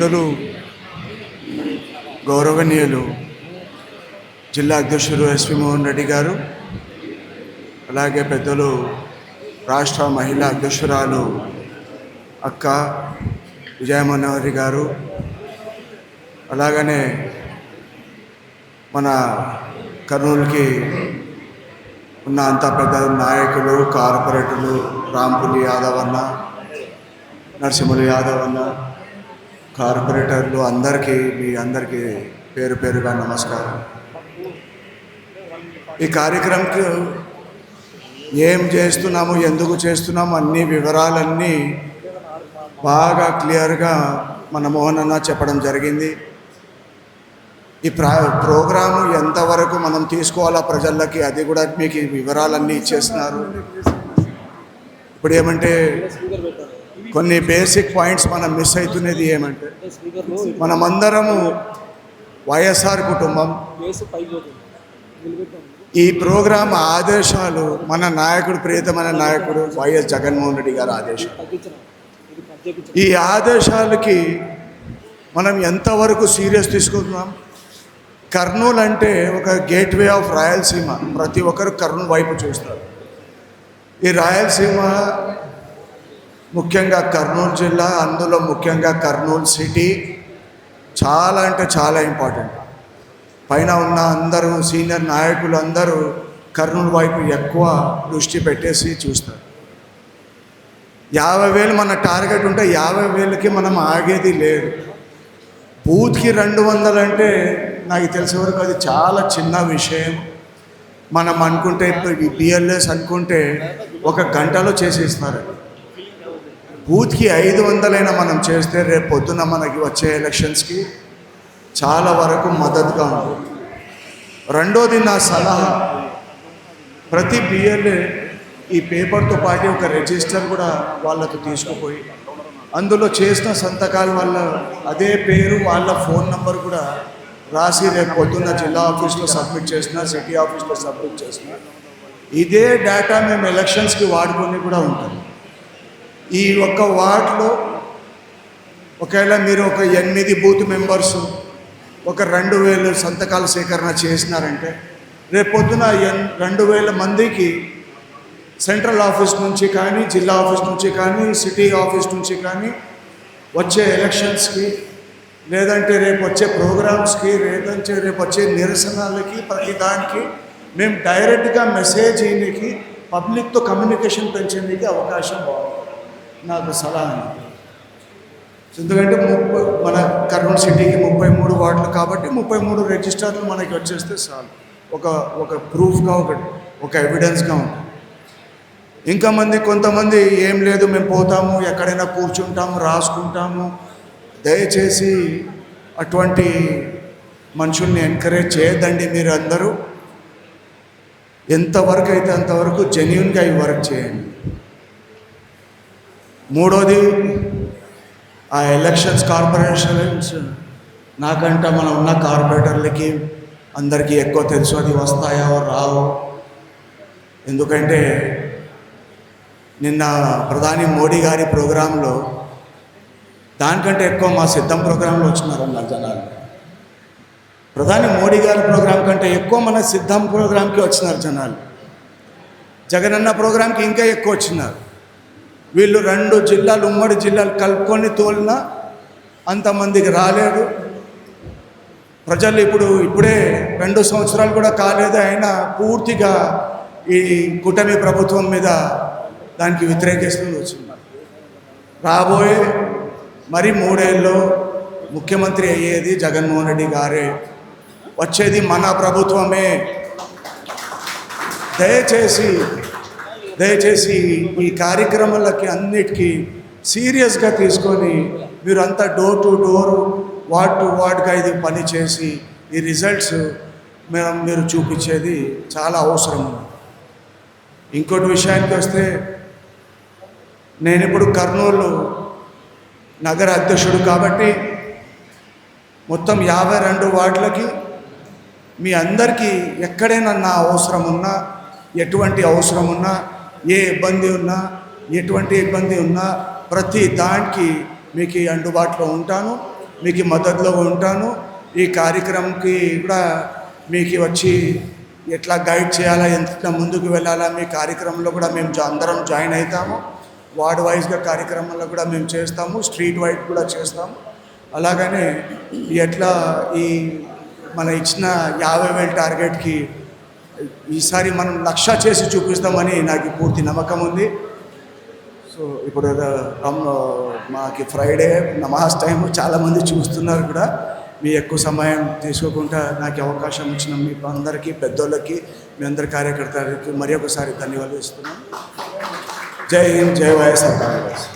పెద్దలు గౌరవనీయులు జిల్లా అధ్యక్షులు ఎస్వి మోహన్ రెడ్డి గారు అలాగే పెద్దలు రాష్ట్ర మహిళా అధ్యక్షురాలు అక్క విజయమనోహరి గారు అలాగనే మన కర్నూలుకి ఉన్న అంత పెద్ద నాయకులు కార్పొరేటర్లు రాంపులి యాదవ్ అన్న నరసింహులు యాదవ్ అన్న కార్పొరేటర్లు అందరికీ మీ అందరికీ పేరు పేరుగా నమస్కారం. ఈ కార్యక్రమంకి ఏం చేస్తున్నాము ఎందుకు చేస్తున్నాము అన్ని వివరాలన్నీ బాగా క్లియర్గా మన మోహన్ అన్న చెప్పడం జరిగింది. ఈ ప్రా ప్రోగ్రాము ఎంతవరకు మనం తీసుకోవాలా ప్రజలకి అది కూడా మీకు వివరాలన్నీ ఇచ్చేస్తున్నారు. ఇప్పుడు ఏమంటే కొన్ని బేసిక్ పాయింట్స్ మనం మిస్ అవుతున్నది ఏమంటే మనమందరము వైఎస్ఆర్ కుటుంబం. ఈ ప్రోగ్రాం ఆదేశాలు మన నాయకుడు ప్రియతమైన నాయకుడు వైఎస్ జగన్మోహన్ రెడ్డి గారి ఆదేశం ఈ ఆదేశాలకి మనం ఎంతవరకు సీరియస్ తీసుకుంటున్నాం? కర్నూలు అంటే ఒక గేట్వే ఆఫ్ రాయలసీమ. ప్రతి ఒక్కరు కర్నూలు వైపు చూస్తారు. ఈ రాయలసీమ ముఖ్యంగా కర్నూలు జిల్లా అందులో ముఖ్యంగా కర్నూలు సిటీ చాలా అంటే చాలా ఇంపార్టెంట్. పైన ఉన్న అందరూ సీనియర్ నాయకులు అందరూ కర్నూలు వైపు ఎక్కువ దృష్టి పెట్టేసి చూస్తారు. యాభై వేలు మన టార్గెట్ ఉంటే యాభై వేలకి మనం ఆగేది లేదు. బూత్కి రెండు వందలు అంటే నాకు తెలిసే వరకు అది చాలా చిన్న విషయం. మనం అనుకుంటే ఇప్పుడు బిఎల్ఎస్ అనుకుంటే ఒక గంటలో చేసేస్తున్నారు. బూత్కి ఐదు వందలైనా మనం చేస్తే రేపు పొద్దున మనకి వచ్చే ఎలక్షన్స్కి చాలా వరకు మద్దతుగా ఉంటుంది రెండోది నా సలహా ప్రతి బిఎల్ఏ ఈ పేపర్తో పాటు ఒక రిజిస్టర్ కూడా వాళ్ళకు తీసుకుపోయి అందులో చేసిన సంతకాల వల్ల అదే పేరు వాళ్ళ ఫోన్ నంబర్ కూడా రాసి రేపు పొద్దున్న జిల్లా ఆఫీస్లో సబ్మిట్ చేసిన సిటీ ఆఫీస్లో సబ్మిట్ చేసిన. ఇదే డేటా మేము ఎలక్షన్స్కి వాడుకొని కూడా ఉంటాం. ఈ ఒక్క వార్డులో ఒకవేళ మీరు ఒక ఎనిమిది బూత్ మెంబర్స్ ఒక రెండు వేలు సంతకాల సేకరణ చేసినారంటే రేపు పొద్దున ఎన్ రెండు వేల మందికి సెంట్రల్ ఆఫీస్ నుంచి కానీ జిల్లా ఆఫీస్ నుంచి కానీ సిటీ ఆఫీస్ నుంచి కానీ వచ్చే ఎలక్షన్స్కి లేదంటే రేపు వచ్చే ప్రోగ్రామ్స్కి లేదంటే రేపు వచ్చే నిరసనలకి ప్రతి దానికి మేము డైరెక్ట్గా మెసేజ్ చేయడానికి పబ్లిక్తో కమ్యూనికేషన్ పెంచేందుకు అవకాశం బాగుంది. నాకు సలహా. ఎందుకంటే ముప్పై మన కర్నూలు సిటీకి ముప్పై మూడు వార్డులు కాబట్టి ముప్పై మూడు రిజిస్టర్లు మనకి వచ్చేస్తే చాలు. ఒక ఒక ప్రూఫ్గా ఒక ఒక ఎవిడెన్స్గా ఉంటుంది. ఇంకా మంది కొంతమంది ఏం లేదు మేము పోతాము ఎక్కడైనా కూర్చుంటాము రాసుకుంటాము. దయచేసి అటువంటి మనుషుల్ని ఎంకరేజ్ చేయొద్దండి మీరు అందరూ ఎంతవరకు అయితే అంతవరకు జెన్యున్గా ఈ వర్క్ చేయండి. మూడోది ఆ ఎలక్షన్స్ కార్పొరేషన్స్ నాకంటే మనం ఉన్న కార్పొరేటర్లకి అందరికీ ఎక్కువ తెలుసు అది వస్తాయో రావో? ఎందుకంటే నిన్న ప్రధాని మోడీ గారి ప్రోగ్రాంలో దానికంటే ఎక్కువ మా సిద్ధం ప్రోగ్రాంలో వచ్చినారన్నారు జనాలు. ప్రధాని మోడీ గారి ప్రోగ్రాం కంటే ఎక్కువ మన సిద్ధం ప్రోగ్రాంకి వచ్చినారు జనాలు. జగనన్న ప్రోగ్రాంకి ఇంకా ఎక్కువ వచ్చినారు. వీళ్ళు రెండు జిల్లాలు ఉమ్మడి జిల్లాలు కలుపుకొని తోలినా అంతమందికి రాలేదు. ప్రజలు ఇప్పుడు ఇప్పుడే రెండు సంవత్సరాలు కూడా కాలేదు అయినా పూర్తిగా ఈ కూటమి ప్రభుత్వం మీద దానికి వ్యతిరేకిస్తూ వచ్చిన్నారు రాబోయే మరి మూడేళ్ళు ముఖ్యమంత్రి అయ్యేది జగన్మోహన్ రెడ్డి గారే. వచ్చేది మన ప్రభుత్వమే. దయచేసి దయచేసి ఈ కార్యక్రమాలకి అన్నిటికీ సీరియస్గా తీసుకొని మీరు అంతా door to door ward to వార్డ్గా ఇది పని చేసి ఈ రిజల్ట్స్ మనం మీరు చూపించేది చాలా అవసరం. ఇంకోటి విషయానికి వస్తే నేను ఇప్పుడు కర్నూలు నగర అధ్యక్షుడు కాబట్టి మొత్తం యాభై రెండు వార్డులకి మీ అందరికీ ఎక్కడైనా నా అవసరం ఉన్నా ఎటువంటి అవసరం ఉన్నా ఏ ఇబ్బంది ఉన్నా ఎటువంటి ఇబ్బంది ఉన్నా ప్రతి దానికి మీకు అందుబాటులో ఉంటాను మీకు మద్దతులో ఉంటాను. ఈ కార్యక్రమంకి కూడా మీకు వచ్చి ఎట్లా గైడ్ చేయాలా ఎంత ముందుకు వెళ్ళాలా మీ కార్యక్రమంలో కూడా మేము జా- అందరం జాయిన్ అవుతాము. వార్డ్ వైజ్గా కార్యక్రమంలో కూడా మేము చేస్తాము స్ట్రీట్ వైడ్ కూడా చేస్తాము. అలాగనే ఎట్లా ఈ మన ఇచ్చిన యాభై వేల టార్గెట్కి ఈసారి మనం లక్ష చేసి చూపిస్తామని నాకు పూర్తి నమ్మకం ఉంది. సో ఇప్పుడు మాకి ఫ్రైడే నమాజ్ టైం చాలామంది చూస్తున్నారు కూడా. మీ ఎక్కువ సమయం తీసుకోకుండా నాకు అవకాశం ఇచ్చిన మీ అందరికీ పెద్దోళ్ళకి మీ అందరి కార్యకర్తలకి మరి ఒకసారి ధన్యవాదాలు ఇస్తున్నాను జై హింద్ జై వైఎస్ఆర్ కాంగ్రెస్.